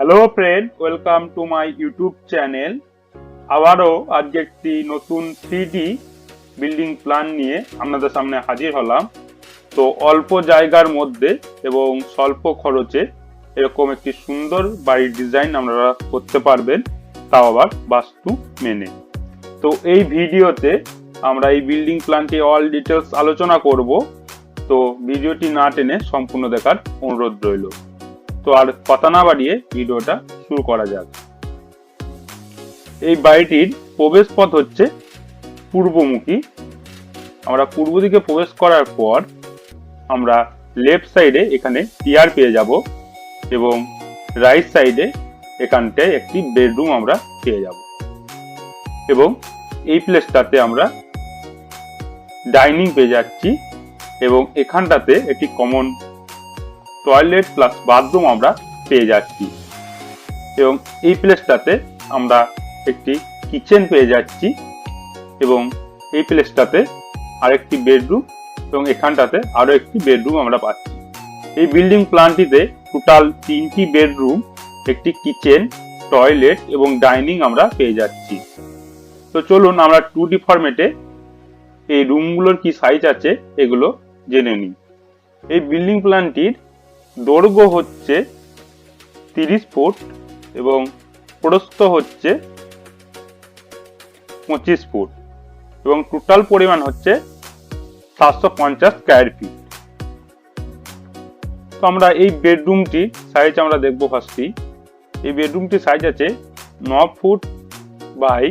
Hello friend welcome to my YouTube channel আবারও আজকে একটি নতুন থ্রি বিল্ডিং প্ল্যান নিয়ে আপনাদের সামনে হাজির হলাম। তো অল্প জায়গার মধ্যে এবং স্বল্প খরচে এরকম একটি সুন্দর বাড়ির ডিজাইন আপনারা করতে পারবেন। তাও আবার বাস্তু মেনে। তো এই ভিডিওতে আমরা এই বিল্ডিং প্ল্যানটি অল ডিটেলস আলোচনা করব। তো ভিডিওটি না টেনে সম্পূর্ণ দেখার অনুরোধ রইল। তো আর কথা না বাড়িয়ে ভিডিওটা শুরু করা যাক। এই বাড়িটির প্রবেশ পথ হচ্ছে পূর্বমুখী। আমরা পূর্ব দিকে প্রবেশ করার পর আমরা লেফট সাইডে এখানে টিয়ার পেয়ে যাব এবং রাইট সাইডে এখানটায় একটি বেডরুম আমরা পেয়ে যাব। এবং এই প্লেসটাতে আমরা ডাইনিং পেয়ে যাচ্ছি এবং এখানটাতে একটি কমন টয়লেট প্লাস বাথরুম আমরা পেয়ে যাচ্ছি। এবং এই প্লেসটাতে আমরা একটি কিচেন পেয়ে যাচ্ছি এবং এই প্লেসটাতে আরেকটি বেডরুম এবং এখানটাতে আরও একটি বেডরুম আমরা পাচ্ছি। এই বিল্ডিং প্ল্যানটিতে টোটাল তিনটি বেডরুম একটি কিচেন টয়লেট এবং ডাইনিং আমরা পেয়ে যাচ্ছি। তো চলুন আমরা টু ডি ফরম্যাটে এই রুমগুলোর কি সাইজ আছে এগুলো জেনে নিই। এই বিল্ডিং প্ল্যানটির দৈর্ঘ্য হচ্ছে তিরিশ ফুট এবং প্রস্থ হচ্ছে পঁচিশ ফুট এবং টোটাল পরিমাণ হচ্ছে সাতশো পঞ্চাশ স্কোয়ার ফিট তো আমরা এই বেডরুমটি সাইজ আমরা দেখব ফার্স্টই এই বেডরুমটি সাইজ আছে ন ফুট বাই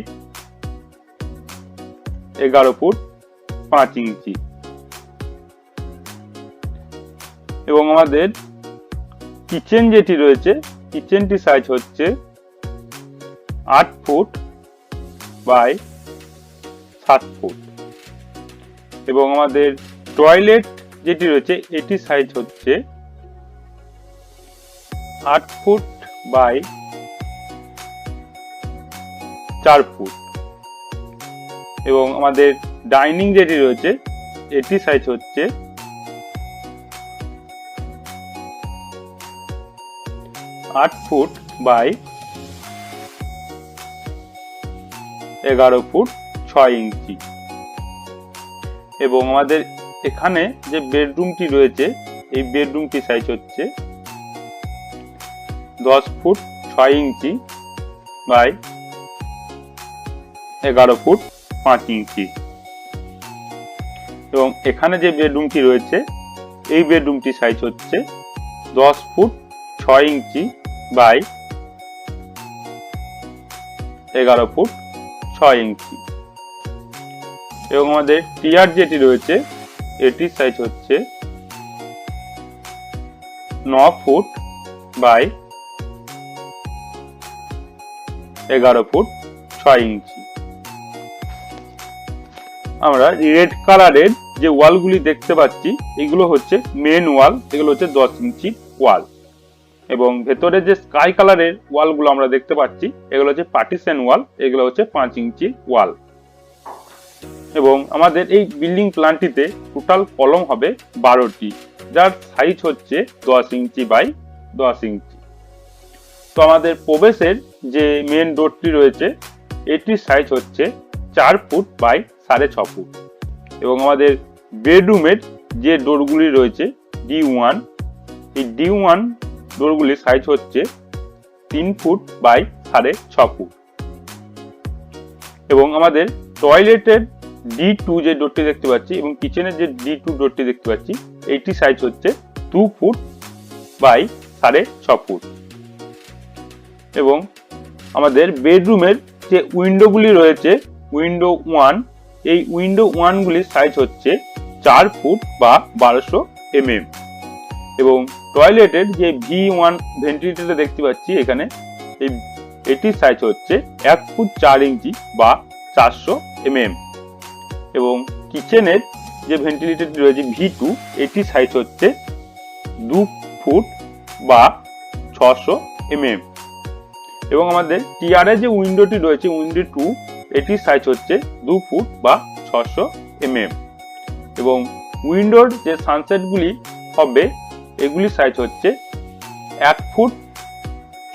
এগারো ফুট পাঁচ ইঞ্চি। এবং আমাদের কিচেন যেটি রয়েছে কিচেনটি সাইজ হচ্ছে আট ফুট বাই সাত ফুট। এবং আমাদের টয়লেট যেটি রয়েছে এটি সাইজ হচ্ছে আট ফুট বাই চার ফুট। এবং আমাদের ডাইনিং যেটি রয়েছে এটি সাইজ হচ্ছে আট ফুট বাই এগারো ফুট ছয় ইঞ্চি। এবং আমাদের এখানে যে বেডরুমটি রয়েছে, এই বেডরুমটি সাইজ হচ্ছে দশ ফুট ছয় ইঞ্চি বাই এগারো ফুট পাঁচ ইঞ্চি। এবং এখানে যে বেডরুমটি রয়েছে, এই বেডরুমটি সাইজ হচ্ছে দশ ফুট ছয় ইঞ্চি বাই এগারো ফুট ছয় ইঞ্চি। এবং আমাদের টিয়ার যেটি রয়েছে, এটির সাইজ হচ্ছে ন ফুট বাই এগারো ফুট ছয় ইঞ্চি। আমরা রেড কালারের যে ওয়ালগুলি দেখতে পাচ্ছি, এগুলো হচ্ছে মেন ওয়াল এগুলো হচ্ছে দশ ইঞ্চি ওয়াল এবং ভেতরে যে স্কাই কালারের ওয়ালগুলো আমরা দেখতে পাচ্ছি, এগুলো হচ্ছে পার্টিশন ওয়াল এগুলো হচ্ছে পাঁচ ইঞ্চি ওয়াল এবং আমাদের এই বিল্ডিং প্ল্যানটিতে টোটাল কলম হবে বারোটি, যার সাইজ হচ্ছে দশ ইঞ্চি বাই দশ ইঞ্চি। তো আমাদের প্রবেশের যে মেন ডোরটি রয়েছে, এটির সাইজ হচ্ছে চার ফুট বাই সাড়ে ছ ফুট। এবং আমাদের বেডরুমের যে ডোরগুলি রয়েছে ডি ওয়ান এই ডি ওয়ান ডোরগুলির সাইজ হচ্ছে তিন ফুট বাই সাড়ে ছ ফুট। এবং আমাদের টয়লেটের ডি টু যে ডোরটি দেখতে পাচ্ছি এবং কিচেনের যে ডি টু ডোরটি দেখতে পাচ্ছি, এইটি সাইজ হচ্ছে দু ফুট বাই সাড়ে ছ ফুট। এবং আমাদের বেডরুমের যে উইন্ডোগুলি রয়েছে উইন্ডো ওয়ান এই উইন্ডো ওয়ানগুলির সাইজ হচ্ছে চার ফুট বা বারোশো এমএম এবং টয়লেটের যে ভি ওয়ান ভেন্টিলেটর দেখতে পাচ্ছি এখানে, এই এটির সাইজ হচ্ছে এক ফুট চার ইঞ্চি বা চারশো এমএম। এবং কিচেনের যে ভেন্টিলেটরটি রয়েছে ভি টু, এটির সাইজ হচ্ছে দু ফুট বা ছশো এমএম। এবং আমাদের টিয়ারের যে উইন্ডোটি রয়েছে, উইন্ডো টু, এটির সাইজ হচ্ছে দু ফুট বা ছশো এমএম। এবং উইন্ডোর যে সানসেটগুলি হবে এগুলির সাইজ হচ্ছে এক ফুট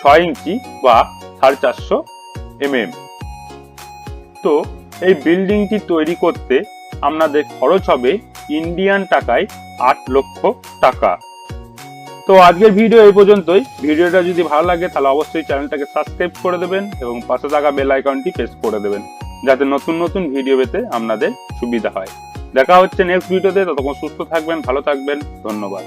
ছয় ইঞ্চি বা সাড়ে চারশো এমএম। তো এই বিল্ডিংটি তৈরি করতে আপনাদের খরচ হবে ইন্ডিয়ান টাকায় আট লক্ষ টাকা। তো আজকের ভিডিও এই পর্যন্তই। ভিডিওটা যদি ভালো লাগে, তাহলে অবশ্যই চ্যানেলটাকে সাবস্ক্রাইব করে দেবেন এবং পাশে থাকা বেল আইকনটি প্রেস করে দেবেন, যাতে নতুন নতুন ভিডিও পেতে আপনাদের সুবিধা হয়। দেখা হচ্ছে নেক্সট ভিডিওতে ততক্ষণ সুস্থ থাকবেন, ভালো থাকবেন। ধন্যবাদ।